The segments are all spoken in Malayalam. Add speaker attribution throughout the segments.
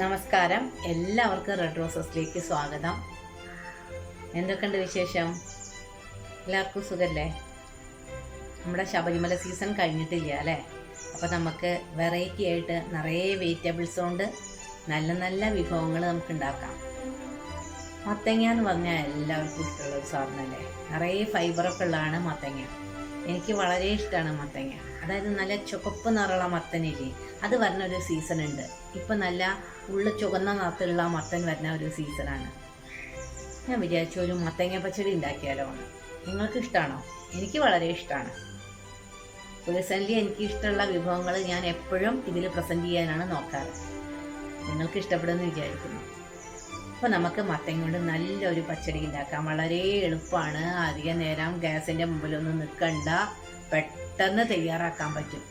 Speaker 1: നമസ്കാരം. എല്ലാവർക്കും റെഡ് റോസസിലേക്ക് സ്വാഗതം. എന്തൊക്കെയുണ്ട് വിശേഷം? എല്ലാവർക്കും സുഖല്ലേ? നമ്മുടെ ശബരിമല സീസൺ കഴിഞ്ഞിട്ടില്ല അല്ലേ? അപ്പോൾ നമുക്ക് വെറൈറ്റി ആയിട്ട് നിറയെ വെജിറ്റബിൾസ് കൊണ്ട് നല്ല നല്ല വിഭവങ്ങൾ നമുക്ക് ഉണ്ടാക്കാം. മത്തങ്ങ എന്ന് പറഞ്ഞാൽ എല്ലാവർക്കും ഇഷ്ടമുള്ള ഒരു സാധനമല്ലേ? നിറയെ ഫൈബറൊക്കെ ഉള്ളതാണ് മത്തങ്ങ. എനിക്ക് വളരെ ഇഷ്ടമാണ് മത്തങ്ങ. അതായത് നല്ല ചുവപ്പ് നിറമുള്ള മത്തനില്ലേ അത് വരുന്ന ഒരു സീസൺ ഉണ്ട്. ഇപ്പം നല്ല ഉള്ളു ചുവന്ന നിറത്തിലുള്ള മത്തൻ വരുന്ന ഒരു സീസണാണ് ഞാൻ വിചാരിച്ചു ഒരു മത്തങ്ങ പച്ചടി ഉണ്ടാക്കിയാലോ നിങ്ങൾക്ക് ഇഷ്ടമാണോ എനിക്ക് വളരെ ഇഷ്ടമാണ് പേഴ്സണലി എനിക്ക് ഇഷ്ടമുള്ള വിഭവങ്ങൾ ഞാൻ എപ്പോഴും ഇതിൽ പ്രസന്റ് ചെയ്യാനാണ് നോക്കാറ്. നിങ്ങൾക്ക് ഇഷ്ടപ്പെടുമെന്ന് വിചാരിക്കുന്നു. അപ്പോൾ നമുക്ക് മത്തങ്ങ കൊണ്ട് നല്ലൊരു പച്ചടി ഉണ്ടാക്കാം. വളരെ എളുപ്പമാണ്. അധികം നേരം ഗ്യാസിന്റെ മുമ്പിലൊന്നും നിൽക്കണ്ട. പെട്ടെന്ന് തയ്യാറാക്കാൻ പറ്റും.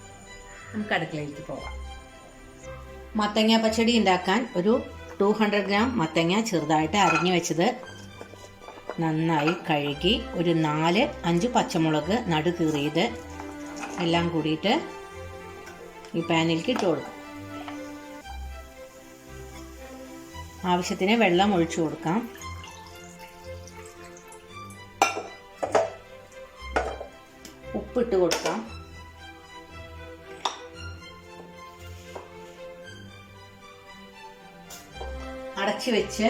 Speaker 1: നമുക്ക് അടുക്കളയിലേക്ക് പോവാം. മത്തങ്ങ പച്ചടി ഉണ്ടാക്കാൻ ഒരു ടു ഹൺഡ്രഡ് ഗ്രാം മത്തങ്ങ ചെറുതായിട്ട് അരിഞ്ഞു വെച്ചത് നന്നായി കഴുകി ഒരു നാല് അഞ്ച് പച്ചമുളക് നടു കീറിയത് എല്ലാം കൂടിയിട്ട് ഈ പാനിലേക്ക് ഇട്ട് കൊടുക്കും. ആവശ്യത്തിന് വെള്ളം ഒഴിച്ചു കൊടുക്കാം. ഉപ്പിട്ട് കൊടുക്കാം. അടച്ചു വെച്ച്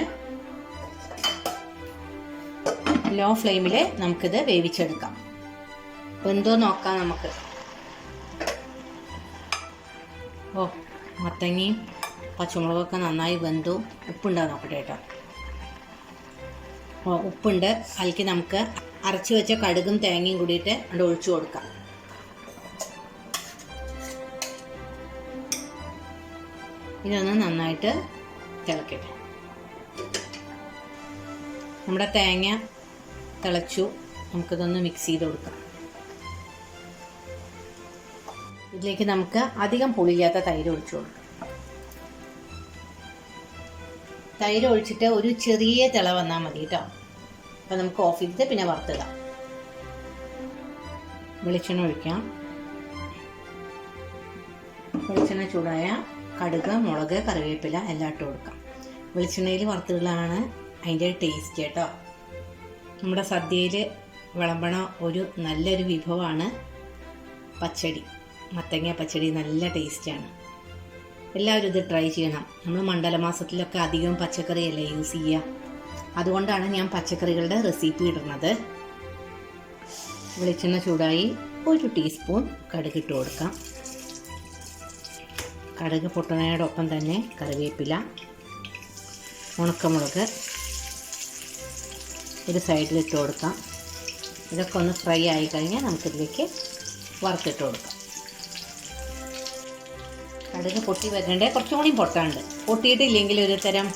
Speaker 1: ലോ ഫ്ലെയിമിൽ നമുക്കിത് വേവിച്ചെടുക്കാം. വെന്തോ നോക്കാം നമുക്ക്. ഓ മത്തങ്ങയും പച്ചമുളകൊക്കെ നന്നായി വെന്തു. ഉപ്പുണ്ടാകും നോക്കട്ടെ കേട്ടോ. ഓ ഉപ്പുണ്ട്. അതിലേക്ക് നമുക്ക് അരച്ച് വെച്ച കടുകും തേങ്ങയും കൂടിയിട്ട് അവിടെ ഒഴിച്ചു കൊടുക്കാം. ഇതൊന്ന് നന്നായിട്ട് തിളക്കട്ടെ. നമ്മുടെ തേങ്ങ തിളച്ചു. നമുക്കിതൊന്ന് മിക്സ് ചെയ്ത് കൊടുക്കാം. ഇതിലേക്ക് നമുക്ക് അധികം പുളിയാത്ത തൈര് ഒഴിച്ചു കൊടുക്കാം. തൈര് ഒഴിച്ചിട്ട് ഒരു ചെറിയ തിള വന്നാൽ മതി കേട്ടോ. അപ്പം നമുക്ക് ഓഫ് ചെയ്തിട്ട് പിന്നെ വറുത്തിടാം. വെളിച്ചെണ്ണ ഒഴിക്കാം. വെളിച്ചെണ്ണ ചൂടായ കടുക് മുളക് കറിവേപ്പില എല്ലാം ഇട്ട് കൊടുക്കാം. വെളിച്ചെണ്ണയിൽ വറുത്തുള്ളതാണ് അതിന്റെ ടേസ്റ്റ് കേട്ടോ. നമ്മുടെ സദ്യയിൽ വിളമ്പണ ഒരു നല്ലൊരു വിഭവമാണ് പച്ചടി. മത്തങ്ങ പച്ചടി നല്ല ടേസ്റ്റാണ് എല്ലാവരും ഇത് ട്രൈ ചെയ്യണം. നമ്മൾ മണ്ഡല മാസത്തിലൊക്കെ അധികം പച്ചക്കറിയല്ലേ യൂസ് ചെയ്യുക അതുകൊണ്ടാണ് ഞാൻ പച്ചക്കറികളുടെ റെസിപ്പി ഇടുന്നത്. വെളിച്ചെണ്ണ ചൂടായി ഒരു ടീസ്പൂൺ കടുക് ഇട്ട് കൊടുക്കാം. കടുക് പൊട്ടണയോടൊപ്പം തന്നെ കറിവേപ്പില ഉണക്കമുളക് ഒരു സൈഡിൽ ഇട്ട് കൊടുക്കാം. ഇതൊക്കെ ഒന്ന് ഫ്രൈ ആയി കഴിഞ്ഞാൽ നമുക്കിതിലേക്ക് വറുത്തിട്ട് കൊടുക്കാം. കടുക് പൊട്ടി വരണ്ടേ? കുറച്ചും കൂടി പൊട്ടാണ്ട് പൊട്ടിയിട്ടില്ലെങ്കിൽ ഒരു തരം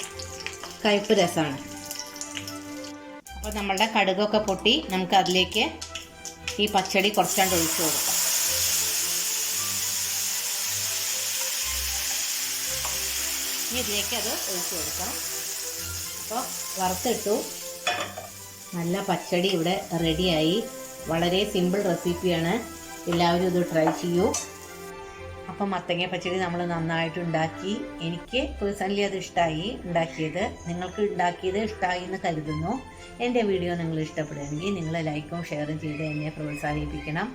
Speaker 1: കയ്പ്പ് രസമാണ്. അപ്പോൾ നമ്മളുടെ കടുകൊക്കെ പൊട്ടി നമുക്ക് അതിലേക്ക് ഈ പച്ചടി കുറച്ചാണ്ട് ഒഴിച്ചു കൊടുക്കാം. ഇനി ഇതിലേക്ക് അത് ഒഴിച്ചു കൊടുക്കാം അപ്പോൾ വറുത്തിട്ടു. നല്ല പച്ചടി ഇവിടെ റെഡിയായി വളരെ സിമ്പിൾ റെസിപ്പിയാണ് എല്ലാവരും ഇത് ട്രൈ ചെയ്യൂ. അപ്പം മത്തങ്ങ പച്ചടി നമ്മൾ നന്നായിട്ട് ഉണ്ടാക്കി. എനിക്ക് പേഴ്സണലി അത് ഇഷ്ടമായി ഉണ്ടാക്കിയത്. നിങ്ങൾക്ക് ഉണ്ടാക്കിയത് ഇഷ്ടമായി എന്ന് കരുതുന്നു. എന്റെ വീഡിയോ നിങ്ങൾ ഇഷ്ടപ്പെടുകയാണെങ്കിൽ നിങ്ങൾ ലൈക്കും ഷെയറും ചെയ്ത് എന്നെ പ്രോത്സാഹിപ്പിക്കണം.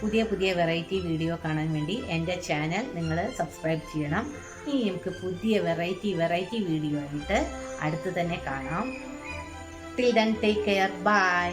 Speaker 1: പുതിയ പുതിയ വെറൈറ്റി വീഡിയോ കാണാൻ വേണ്ടി എന്റെ ചാനൽ നിങ്ങൾ സബ്സ്ക്രൈബ് ചെയ്യണം. ഇനി നമുക്ക് പുതിയ വെറൈറ്റി വെറൈറ്റി വീഡിയോ ആയിട്ട് അടുത്ത് തന്നെ കാണാം. Till then take care bye